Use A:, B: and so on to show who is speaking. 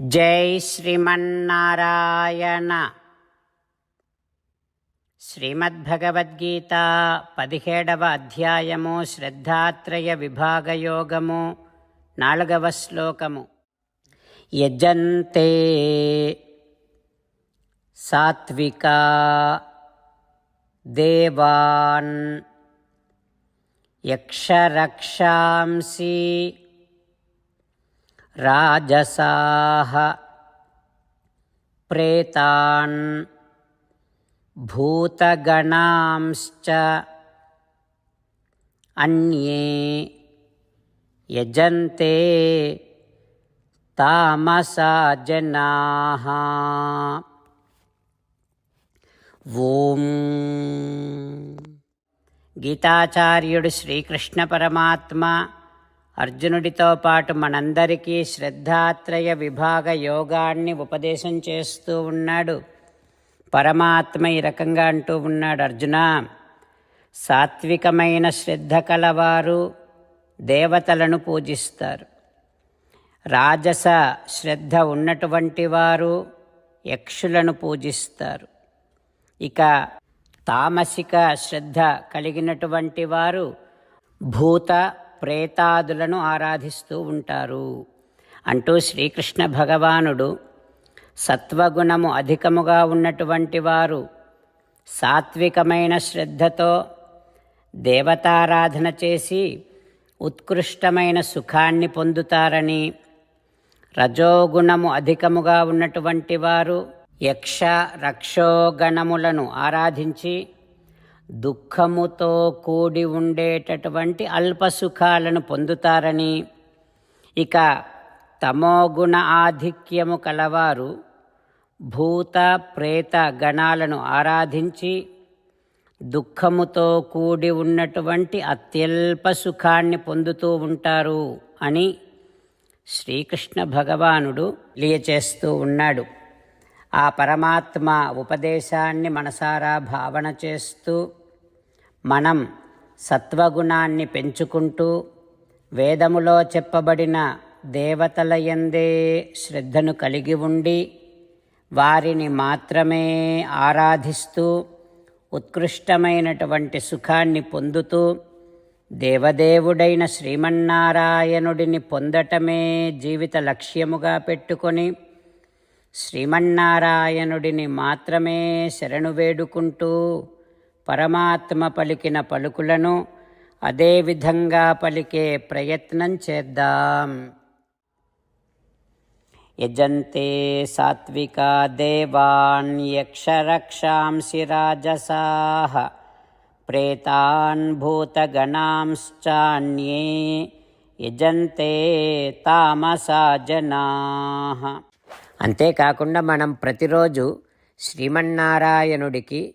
A: జై శ్రీమన్నారాయణ. శ్రీమద్భగవద్గీత పదిహేడవ అధ్యాయము శ్రద్ధాత్రయ విభాగయోగము నాలుగవ శ్లోకము. యజంతే సాత్వికా దేవాన్ యక్షరక్షాంసి राजसाः प्रेतान् भूतगणांश्च अन्ये यजन्ते तामसा जनाः। ॐ गीताचार्युडु श्रीकृष्णपरमात्मा అర్జునుడితో పాటు మనందరికీ శ్రద్ధాత్రయ విభాగ యోగాన్ని ఉపదేశం చేస్తూ ఉన్నాడు. పరమాత్మ ఈ రకంగా అంటూ ఉన్నాడు అర్జున సాత్వికమైన శ్రద్ధ కలవారు దేవతలను పూజిస్తారు. రాజస శ్రద్ధ ఉన్నటువంటి వారు యక్షులను పూజిస్తారు. ఇక తామసిక శ్రద్ధ కలిగినటువంటి వారు భూత ప్రేతాదులను ఆరాధిస్తూ ఉంటారు. అంటూ శ్రీకృష్ణ భగవానుడు సత్వగుణము అధికముగా ఉన్నటువంటి వారు సాత్వికమైన శ్రద్ధతో దేవతారాధన చేసి ఉత్కృష్టమైన సుఖాన్ని పొందుతారని రజోగుణము అధికముగా ఉన్నటువంటి వారు యక్ష రక్షోగణములను ఆరాధించి దుఃఖముతో కూడి ఉండేటటువంటి అల్ప సుఖాలను పొందుతారని. ఇక తమోగుణ ఆధిక్యము కలవారు భూత ప్రేత గణాలను ఆరాధించి దుఃఖముతో కూడి ఉన్నటువంటి అత్యల్ప సుఖాన్ని పొందుతూ ఉంటారు అని శ్రీకృష్ణ భగవానుడు తెలియచేస్తూ ఉన్నాడు. ఆ పరమాత్మ ఉపదేశాన్ని మనసారా భావన చేస్తూ మనం సత్వగుణాన్ని పెంచుకుంటూ వేదములో చెప్పబడిన దేవతలయందే శ్రద్ధను కలిగి ఉండి వారిని మాత్రమే ఆరాధిస్తూ ఉత్కృష్టమైనటువంటి సుఖాన్ని పొందుతూ దేవదేవుడైన శ్రీమన్నారాయణుడిని పొందటమే జీవిత లక్ష్యముగా పెట్టుకొని శ్రీమన్నారాయణుడిని మాత్రమే శరణు వేడుకుంటూ పరమాత్మ పలికిన పలుకులను అదేవిధంగా పలికే ప్రయత్నం చేద్దాం. యజంతే సాత్వికా దేవాన్ యక్షరక్షాంసి రాజసాः ప్రేతాన్ భూతగణాంశ్చాన్యే యజంతే తామసా జనా. అంతేకాకుండా మనం ప్రతిరోజు శ్రీమన్నారాయణుడికి